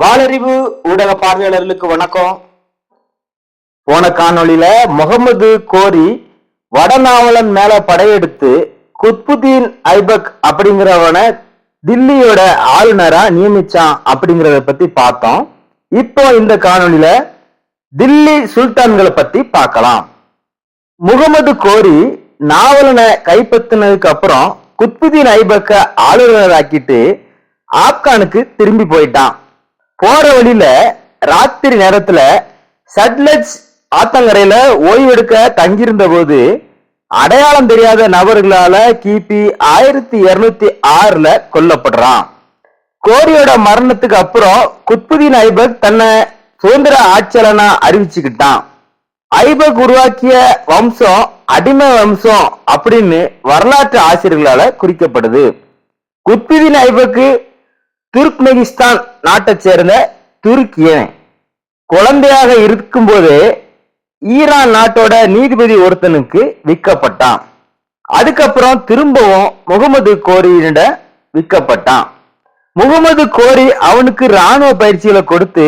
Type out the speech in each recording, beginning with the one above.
வாளறிவு ஊடக பார்வையாளர்களுக்கு வணக்கம். போன காணொளியில முகமது கோரி வடநாவலன் மேல படையெடுத்து குத்புதீன் ஐபக் அப்படிங்கிறவனை தில்லியோட ஆளுநரா நியமிச்சான் அப்படிங்கறத பத்தி பார்த்தோம். இப்போ இந்த காணொளியில தில்லி சுல்தான்களை பத்தி பார்க்கலாம். முகமது கோரி நாவலனை கைப்பற்றினதுக்கு அப்புறம் குத்புதீன் ஐபக்க ஆளுநராக்கிட்டு ஆப்கானுக்கு திரும்பி போயிட்டான். போற வழியில ராத்திரி நேரத்துல சட்லஜ் ஆத்தங்கரையில ஓய்வெடுக்க தங்கியிருந்த போது அடையாளம் தெரியாத நபர்களால கிபி ஆயிரத்தி இருநூத்தி ஆறுல கொல்லப்படுறான். கோரியோட மரணத்துக்கு அப்புறம் குத்புதீன் ஐபக் தன்னை சுதந்திர ஆட்சியாளனா அறிவிச்சுக்கிட்டான். ஐபக் உருவாக்கிய வம்சம் அடிமை வம்சம் அப்படின்னு வரலாற்று ஆசிரியர்களால குறிக்கப்படுது. குத்புதீன் ஐபக்கு துர்க்மெகிஸ்தான் நாட்டை சேர்ந்த துருக்கியன். குழந்தையாக இருக்கும்போது ஈரான் நாட்டோட நீதிபதி ஒருத்தனுக்கு விற்கப்பட்டான். அதுக்கப்புறம் திரும்பவும் முகமது கோரியிட விற்கப்பட்டான். முகமது கோரி அவனுக்கு ராணுவ பயிற்சிகளை கொடுத்து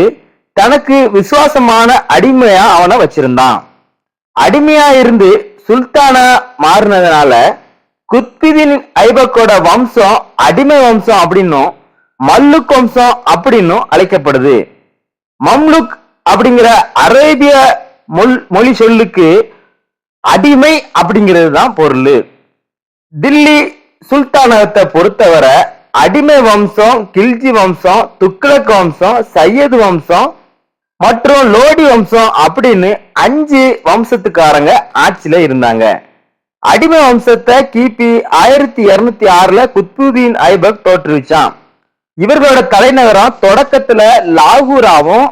தனக்கு விசுவாசமான அடிமையா அவனை வச்சிருந்தான். அடிமையா இருந்து சுல்தானா மாறினதுனால குத்பிதின் ஐபக்கோட வம்சம் அடிமை வம்சம் அப்படின்னும் மல்லுக் வம்சம் அப்படின்னும் அழைக்கப்படுது. மம்லுக் அப்படிங்கிற அரேபிய மொல்- மொழி சொல்லுக்கு அடிமை அப்படிங்கிறது தான் பொருள். தில்லி சுல்தானகத்தை பொறுத்தவரை அடிமை வம்சம் கில்ஜி வம்சம் துக்ளக் வம்சம் சையது வம்சம் மற்றும் லோடி வம்சம் அப்படின்னு அஞ்சு வம்சத்துக்காரங்க ஆட்சியில இருந்தாங்க. அடிமை வம்சத்தை கிபி ஆயிரத்தி இருநூத்தி ஆறுல குத்புதீன் ஐபக் தோற்றுவிச்சான். இவர்களோட தலைநகரம் தொடக்கத்துல லாகூராவும்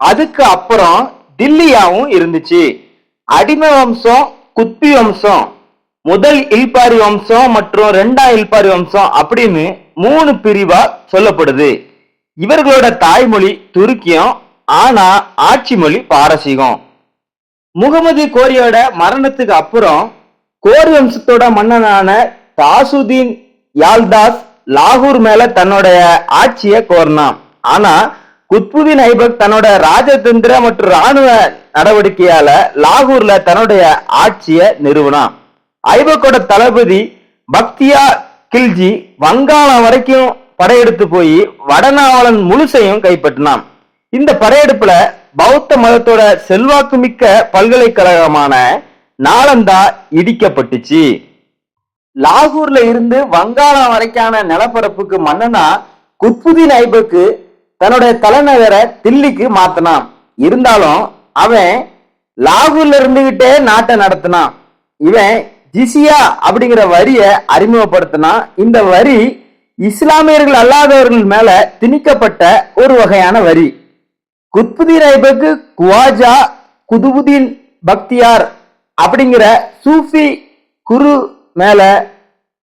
அதுக்கு அப்புறம் டில்லியாவும் இருந்துச்சு. அடிமை வம்சம் குத்தி வம்சம் முதல் இல்பாரி வம்சம் மற்றும் ரெண்டாம் இல்பாரி வம்சம் அப்படின்னு மூணு பிரிவா சொல்லப்படுது. இவர்களோட தாய்மொழி துருக்கியம் ஆனா ஆட்சி மொழி பாரசீகம். முகமது கோரியோட மரணத்துக்கு அப்புறம் கோரி வம்சத்தோட மன்னனான தாசுதீன் யால்தாஸ் லாகூர் மேல தன்னுடைய ஆட்சியை கோரினான். ஆனா குத்புதீன் ஐபக் தன்னோட ராஜதந்திர மற்றும் ராணுவ நடவடிக்கையால லாகூர்ல தன்னுடைய ஆட்சியை நிறுவனான். ஐபக்கோட தளபதி பக்தியா கில்ஜி வங்காளம் வரைக்கும் படையெடுத்து போய் வடநாவலன் முழுசையும் கைப்பற்றினான். இந்த படையெடுப்புல பௌத்த மதத்தோட செல்வாக்கு மிக்க பல்கலைக்கழகமான நாளந்தா இடிக்கப்பட்டுச்சு. லாகூர்ல இருந்து வங்காளம் வரைக்கான நிலப்பரப்புக்கு மன்னனா குத்புதீன் ஐபக்கு தன்னுடைய தலைநகரை தில்லிக்கு மாத்தினான். இருந்தாலும் அவன் லாகூர்ல இருந்துகிட்டே நாட்டை நடத்தினான். இவன் ஜிசியா அப்படிங்கிற வரிய அறிமுகப்படுத்தினான். இந்த வரி இஸ்லாமியர்கள் அல்லாதவர்கள் மேல திணிக்கப்பட்ட ஒரு வகையான வரி. குத்புதீன் ஐபக்கு குவாஜா குதுபுதீன் பக்தியார் அப்படிங்கிற சூஃபி குரு மேல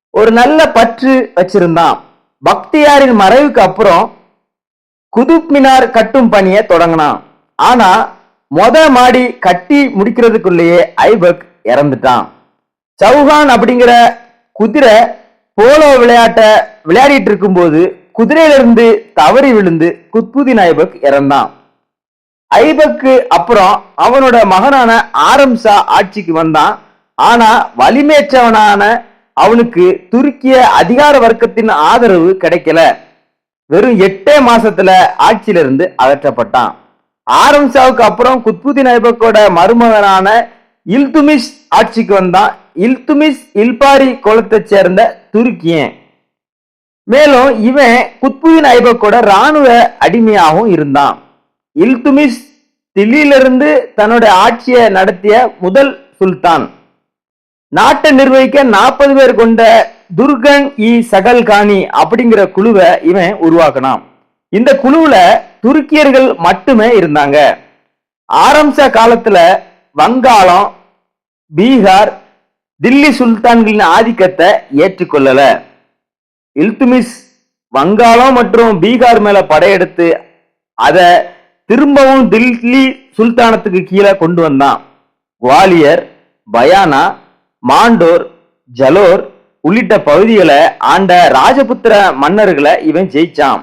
ஒரு நல்ல பற்று வச்சிருந்தான். பக்தியாரின் மறைவுக்கு அப்புறம் குதுப் மினார் கட்டும் பணியை தொடங்கினான். ஆனா மொத மாடி கட்டி முடிக்கிறதுக்குள்ளேயே ஐபக் இறந்துட்டான். சௌஹான் அப்படிங்கிற குதிரை போலோ விளையாட்டை விளையாடிட்டு இருக்கும்போது குதிரையிலிருந்து தவறி விழுந்து குத்புதீன் ஐபக் இறந்தான். ஐபக்கு அப்புறம் அவனோட மகனான ஆரம்சா ஆட்சிக்கு வந்தான். ஆனா வலிமேற்றவனான அவனுக்கு துருக்கிய அதிகார வர்க்கத்தின் ஆதரவு கிடைக்கல. வெறும் எட்டே மாசத்துல ஆட்சியிலிருந்து அகற்றப்பட்டான். ஆரம்சாவுக்கு அப்புறம் குத்புதீன் ஐபக்கோட மருமகனான இல்துமிஷ் ஆட்சிக்கு வந்தான். இல்துமிஷ் இல்பாரி குலத்தை சேர்ந்த துருக்கியன். மேலும் இவன் குத்புதீன் ஐபக்கோட ராணுவ அடிமையாகவும் இருந்தான். இல்துமிஷ் தில்லியிலிருந்து தன்னோட ஆட்சியை நடத்திய முதல் சுல்தான். நாட்டை நிர்வகிக்க நாற்பது பேர் கொண்ட துர்கன் இ சகல்கானி அப்படிங்கிற குழுவை இவன் உருவாக்கினான். இந்த குழுவுல துருக்கியர்கள் மட்டுமே இருந்தாங்க. ஆரம்ப காலத்துல வங்காளம் பீகார் தில்லி சுல்தான்களின் ஆதிக்கத்தை ஏற்றுக்கொள்ளல. இல்துமிஸ் வங்காளம் மற்றும் பீகார் மேல படையெடுத்து அதை திரும்பவும் தில்லி சுல்தானத்துக்கு கீழே கொண்டு வந்தான். குவாலியர் பயானா மாண்டோர் ஜலோர் உள்ளிட்ட பகுதிகளை ஆண்ட ராஜபுத்திர மன்னர்களை இவன் ஜெயிச்சான்.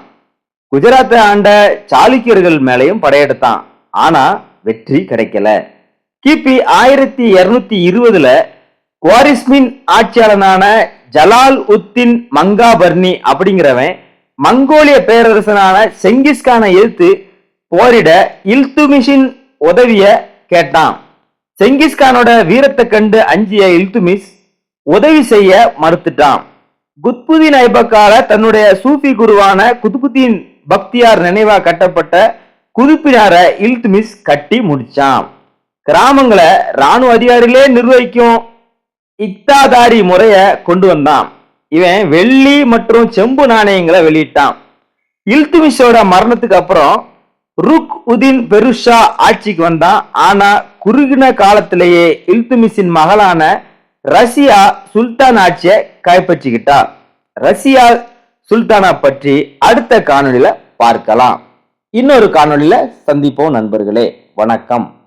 குஜராத்தை ஆண்ட சாளுக்கியர்கள் மேலையும் படையெடுத்தான். ஆனா வெற்றி கிடைக்கல. கிபி ஆயிரத்தி இருநூத்தி இருபதுல குவாரிஸ்மின் ஆட்சியாளனான ஜலால் உத்தின் மங்காபர்னி அப்படிங்கிறவன் மங்கோலிய பேரரசனான செங்கிஸ்கானை எதிர்த்து போரிட இல்துமிஷின் உதவிய கேட்டான். செங்கிஸ்கானோட வீரத்தை கண்டு அஞ்சிய இல்துமிஸ் உதவி செய்ய மறுத்துட்டான். குத்புதீன் ஐபக்கால தன்னுடைய சூஃபி குருவான குதுபுதீன் பக்தியார் நினைவா கட்டப்பட்ட குதுப்பினார இல்துமிஸ் கட்டி முடிச்சான். கிராமங்களை ராணுவ அதிகாரிகளே நிர்வகிக்கும் இக்தாதாரி முறைய கொண்டு வந்தான். இவன் வெள்ளி மற்றும் செம்பு நாணயங்களை வெளியிட்டான். இல்துமிஷோட மரணத்துக்கு அப்புறம் ருக் உதீன் பெருஷா ஆட்சிக்கு வந்தான். ஆனா குறுகின காலத்திலேயே இல்துமிஷின் மகளான ரஷ்யா சுல்தான் ஆட்சியை கைப்பற்றிக்கிட்டார். ரஷ்யா சுல்தானா பற்றி அடுத்த காணொலியில பார்க்கலாம். இன்னொரு காணொலியில சந்திப்போம் நண்பர்களே. வணக்கம்.